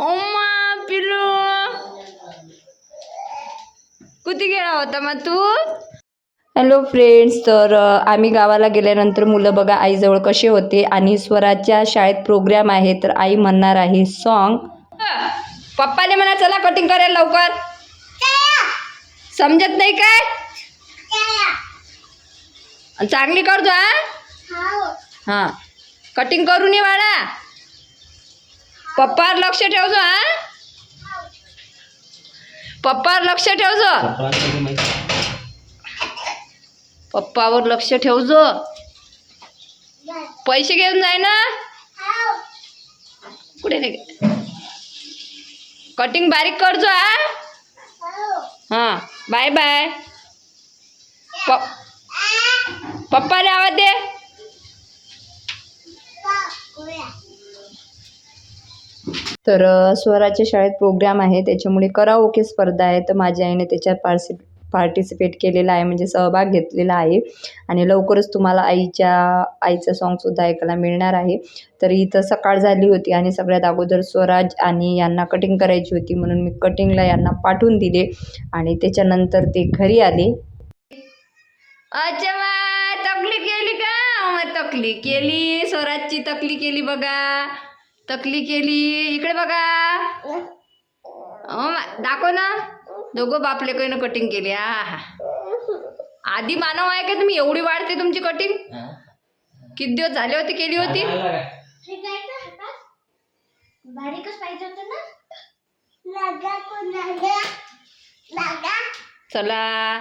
ओम्मा पिलू कुठे गेला होता मग तू हॅलो फ्रेंड्स तर आम्ही गावाला गेल्यानंतर मुलं बघा आईजवळ कसे होते आणि स्वराच्या शाळेत प्रोग्राम आहे तर आई म्हणणार आहे सॉन्ग पप्पाने म्हणा चला कटिंग करायला लवकर. समजत नाही काय? चांगली करतो हा. हां. कटिंग करून ये बाळा. पप्पावर लक्ष ठेवजो हा? पप्पावर लक्ष ठेवजो. पप्पावर लक्ष ठेवजो. पैसे घेऊन जाय ना. कुठे नाही कटिंग बारीक करजो हा? हां बाय बाय. पप्पाला आवाज दे. तर स्वराच्या शाळेत प्रोग्राम आहे. त्याच्यामुळे कराओके स्पर्धा आहे. तर माझ्या आईने त्याच्यात पार्सि पार्टिसिपेट केलेला आहे. म्हणजे सहभाग घेतलेला आहे. आणि लवकरच तुम्हाला आईच्या आईचं सॉन्गसुद्धा ऐकायला मिळणार आहे. तर इथं सकाळ झाली होती आणि सगळ्यात अगोदर स्वराज आणि यांना कटिंग करायची होती म्हणून मी कटिंगला यांना पाठवून दिले. आणि त्याच्यानंतर ते घरी आले. अच्छा तकली केली का? मग तकली केली. स्वराजची तकली केली बघा. तकली केली. इकडे बघा. दाखव ना. दोघं बापले काही कटिंग केली. हा आधी मानव आहे का तुम्ही? एवढी वाढते तुमची कटिंग किती दिवस झाले होते केली होती? चला.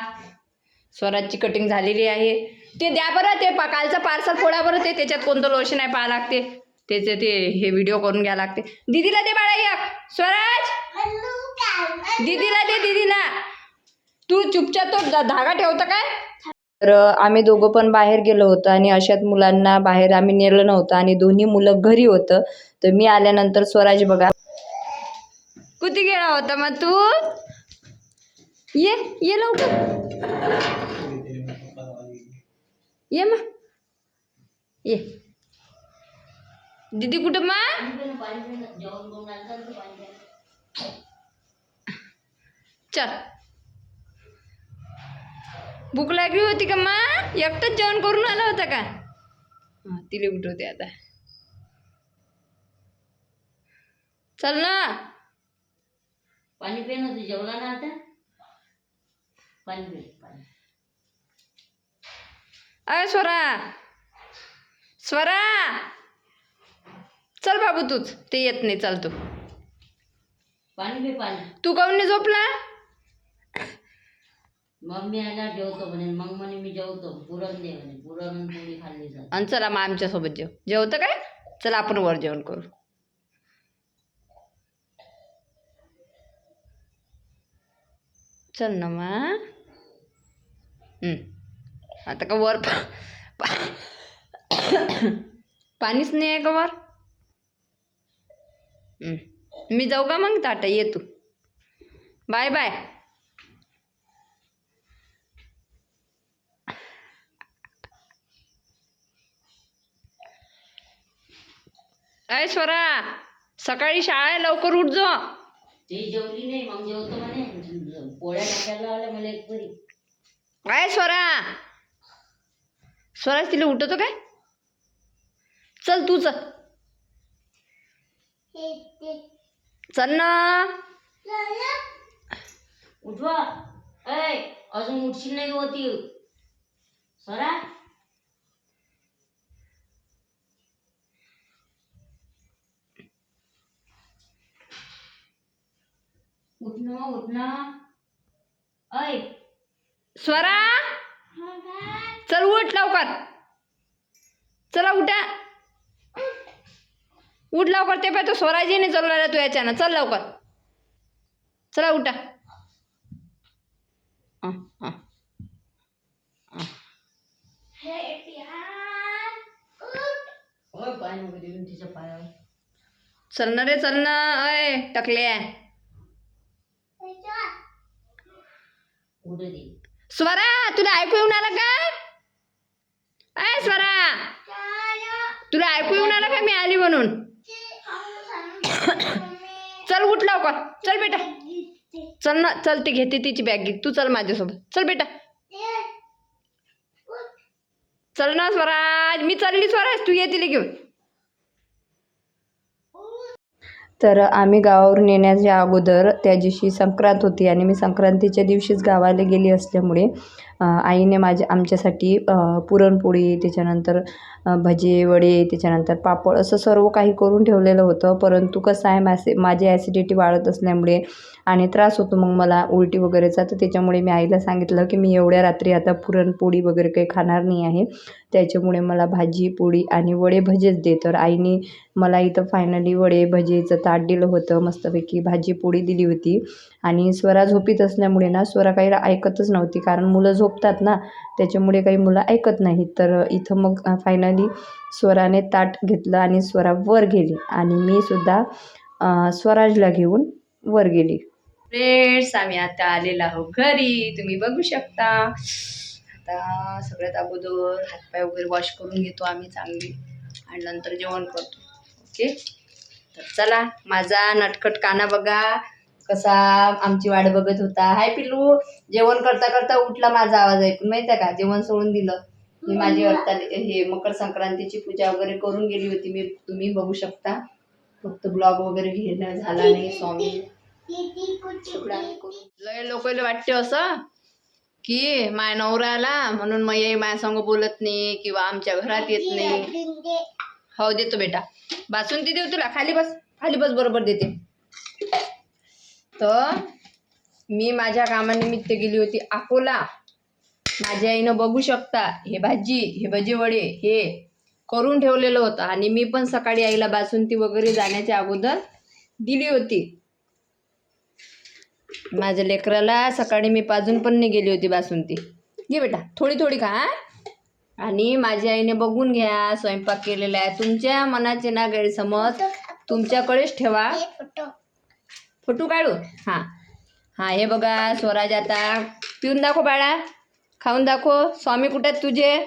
स्वराजची कटिंग झालेली आहे. ते द्या बरं ते कालचं पार्सल फोडा बरं ते त्याच्यात कोणतं लोशन आहे पाहा लागते. त्याचे ते हे व्हिडिओ करून घ्या लागते. दीदीला दे बाळा एक. स्वराज! दिदीला दीदीला दे दीदीला. तू चुपचाप तो धागा ठेवता काय? तर आम्ही दोघं पण बाहेर गेलो होतो आणि अशात मुलांना बाहेर आम्ही नेलं नव्हतं आणि दोन्ही मुलं घरी होतं. तर मी आल्यानंतर स्वराज बघा. कुठे गेला होता मग तू? ये ये लवकर. ये मग. ये. दीदी कुठं मा चल भूक लागली होती का मा एकटंच जेवण करून आला होता का हां तिला उठवते आता चल ना पाणी पे ना तू जेवला ना आता पाणी पे पाणी अय स्वरा स्वरा चल बाबू तूच. ते येत नाही चल तू. पाणी तू काऊन नाही झोपला? मम्मी आला जेवतो म्हणे. मग म्हणे मी जेवतो. पुरण दे म्हणे. पुरण आणि पोळी खाल्ली जाते. आणि चला मग आमच्यासोबत जेव. जेवतं काय? चला आपण वर जेवण करू. चल ना मा हं. आता का वर पा- पाणीच नाही आहे का वर. मी जाऊ का मग ताटा? ये तू. Bye bye. अय स्वरा सकाळी शाळा आहे लवकर उठ जो. ते जेवली नाही मग जेवतो म्हणे. पोळ्या टाकायला लावल्या मला एक परी काय स्वरा. स्वरा तिला उठवतो काय? चल तू चल. चल ना. उठवा. ऐ अजून उठशील नाही होती? सरा. उठणं उठणं ऐ. स्वरा. चल उठ लवकर. चला उठा. उठ लवकर ते पाय तो स्वराजीने चालवला तू याच्यानं. चल लवकर. चला उठा. हे चल ना रे चल ना अय टकले त्याच्या उठू दे? स्वरा तुला ऐकू येऊन आलं का? अय स्वरा. काय तुला ऐकू येऊन आलं का मी आली म्हणून? चल उठ लवकर. चल बेटा. चल ना चल ती घेते तिची बॅग घे तू चल माझ्यासोबत. चल बेटा. चल ना स्वराज. मी चालली स्वराज. तू ये तिला घेऊन. तर आम्ही गावावरून येण्याच्या अगोदर त्या दिवशी संक्रांत होती आणि मी संक्रांतीच्या दिवशीच गावाला गेली असल्यामुळे आईने माझ्या आमच्यासाठी पुरणपोळी त्याच्यानंतर भजे वडे त्याच्यानंतर पापड असं सर्व काही करून ठेवलेलं होतं. परंतु कसं आहे मॅसे माझी ॲसिडिटी वाढत असल्यामुळे आणि त्रास होतो. मग मला उलटी वगैरेचा तर त्याच्यामुळे मी आईला सांगितलं की मी एवढ्या रात्री आता पुरणपोळी वगैरे काही खाणार नाही आहे. त्याच्यामुळे मला भाजी पोळी आणि वडे भजेच दे. तर आईने मला इथं फायनली वडे भजेचं ताट दिलं होतं मस्तपैकी भाजी पोळी दिली होती. आणि स्वरा झोपीत असल्यामुळे ना स्वरा काही ऐकतच नव्हती. कारण मुलं झोपतात ना त्याच्यामुळे काही मुलं ऐकत नाहीत. तर इथं मग फायनली स्वराने ताट घेतलं आणि स्वरा वर गेली. आणि मी सुद्धा स्वराजला घेऊन वर गेली. फ्रेंड्स आम्ही आता आलेलो आहोत घरी. तुम्ही बघू शकता. आता सगळ्यात अगोदर हातपाय वगैरे वॉश करून घेतो आम्ही चांगली. आणि नंतर जेवण करतो. ओके तर चला माझा नटखट काना बघा. कसा आमची वाट बघत होता. हाय पिल्लू जेवण करता करता उठला माझा आवाज ऐकून माहिती का? जेवण सोडून दिलं. मी माझी हरताल हे मकर संक्रांतीची पूजा वगैरे करून गेली होती. मी तुम्ही बघू शकता. फक्त ब्लॉग वगैरे घेणं झाला नाही स्वामी. लय लोक वाटते असं की माय नवरा आला म्हणून मग ये माझ्या संग बोलत नाही किंवा आमच्या घरात येत नाही. हो देतो बेटा. बासुंदी देऊ तुला? खाली बस. खाली बस बरोबर देते. तर मी माझ्या कामानिमित्त गेली होती अकोला. माझ्या आईनं बघू शकता हे भाजी हे भजी वडे हे करून ठेवलेलं होतं. आणि मी पण सकाळी आईला बासुंदी वगैरे जाण्याच्या अगोदर दिली होती. माझ्या लेकराला सकाळी मी पाजून पण नाही गेली होती बासुंदी. घे बेटा थोडी थोडी खा हा? आणि माझ्या आईने बघून घ्या स्वयंपाक केलेला आहे. तुमच्या मनाचे ना गैरसमज तुमच्याकडेच ठेवा. फोटो. फोटो काढू हां. हां हे बघा स्वराज आता पिऊन दाखव बाळा. खाऊन दाखव. स्वामी कुठे आहेत तुझे?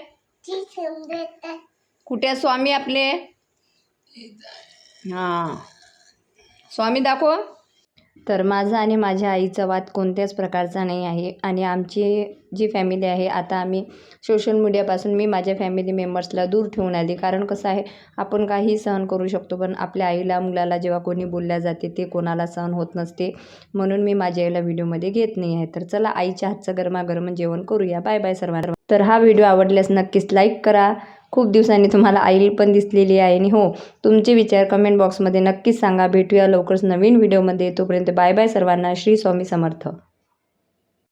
कुठे आहेत स्वामी आपले? हां. स्वामी दाखव. तर माझा आणि माझ्या आईचा वाद कोणत्याच प्रकारचा नाही आहे. आणि आमची जी फॅमिली आहे आता आम्ही सोशल मीडियापासून मी माझ्या फॅमिली मेंबर्सला दूर ठेवून आली. कारण कसं आहे आपण काही सहन करू शकतो पण आपल्या आईला मुलाला जेव्हा कोणी बोलल्या जाते ते कोणाला सहन होत नसते. म्हणून मी माझ्या आईला व्हिडिओमध्ये घेत नाही आहे. तर चला आईच्या हातचं गरमागरम जेवण करूया. बाय बाय सर्वांना. तर हा व्हिडिओ आवडल्यास नक्कीच लाईक करा. खूप दिवसांनी तुम्हाला आई पण दिसलेली आहे. आणि हो तुमचे विचार कमेंट बॉक्समध्ये नक्कीच सांगा. भेटूया लवकरच नवीन व्हिडिओमध्ये तोपर्यंत बाय बाय सर्वांना. श्री स्वामी समर्थ.